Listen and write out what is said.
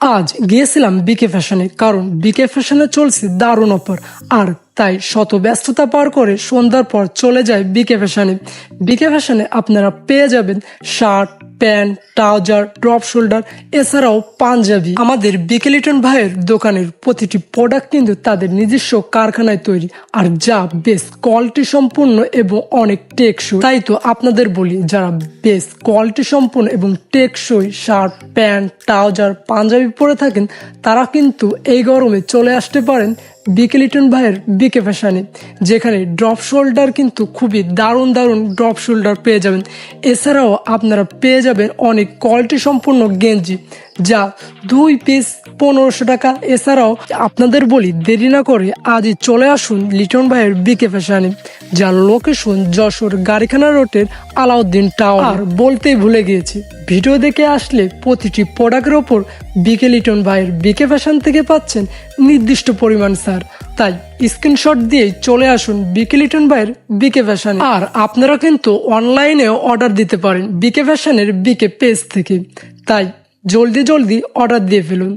আজ গিয়েছিলাম বিকে ফ্যাশনে কারণ বিকে ফ্যাশনে চলছে দারুণ অফার আর তাই শত ব্যস্ততা পার করে সন্ধ্যার পর চলে যায় বিকে ফ্যাশনে বিকে ফ্যাশনে আপনারা পেয়ে যাবেন shirt, pant, trouser, drop shoulder, এছাড়াও পাঞ্জাবি। আমাদের বিকেলিটন ভাইয়ের দোকানের প্রতিটি প্রোডাক্ট কিন্তু তাদের নিজস্ব কারখানায় তৈরি। আর যা বেশ কোয়ালিটি সম্পূর্ণ এবং অনেক টেকসই। তাই তো আপনাদের বলি, যারা বেশ কোয়ালিটি সম্পূর্ণ এবং টেকসই শার্ট, প্যান্ট, ট্রাউজার, পাঞ্জাবি পরে থাকেন, তারা কিন্তু এই গরমে চলে আসতে পারেন বিকে লিটন ভাইয়ের বিকে ফ্যাশানে যেখানে ড্রপ শোল্ডার কিন্তু খুবই দারুণ দারুণ ড্রপ শোল্ডার পেয়ে যাবেন। এছাড়াও আপনারা পেয়ে যাবেন অনেক কোয়ালিটি সম্পূর্ণ গেঞ্জি। যা দুই পিস পনেরোশো টাকা। এছাড়াও আপনাদের বলি, দেরি না করে আজই চলে আসুন লিটন ভাইয়ের বিকে ফ্যাশনে যার লোকেশন যশোর গাড়িখানা রোডের আলাউদ্দিন টাওয়ার বলতেই ভুলে গিয়েছি, ভিডিও দেখে আসলে প্রতিটি প্রোডাক্টের ওপর বিকে লিটন ভাইয়ের বিকে ফ্যাশন থেকে পাচ্ছেন নির্দিষ্ট পরিমাণ স্যার তাই স্ক্রিনশট দিয়েই চলে আসুন বিকে লিটন ভাইয়ের বিকে ফ্যাশন আর আপনারা কিন্তু অনলাইনেও অর্ডার দিতে পারেন বিকে ফ্যাশনের বিকে পেজ থেকে। তাই জলদি জলদি অর্ডার দিয়ে ফেলুন।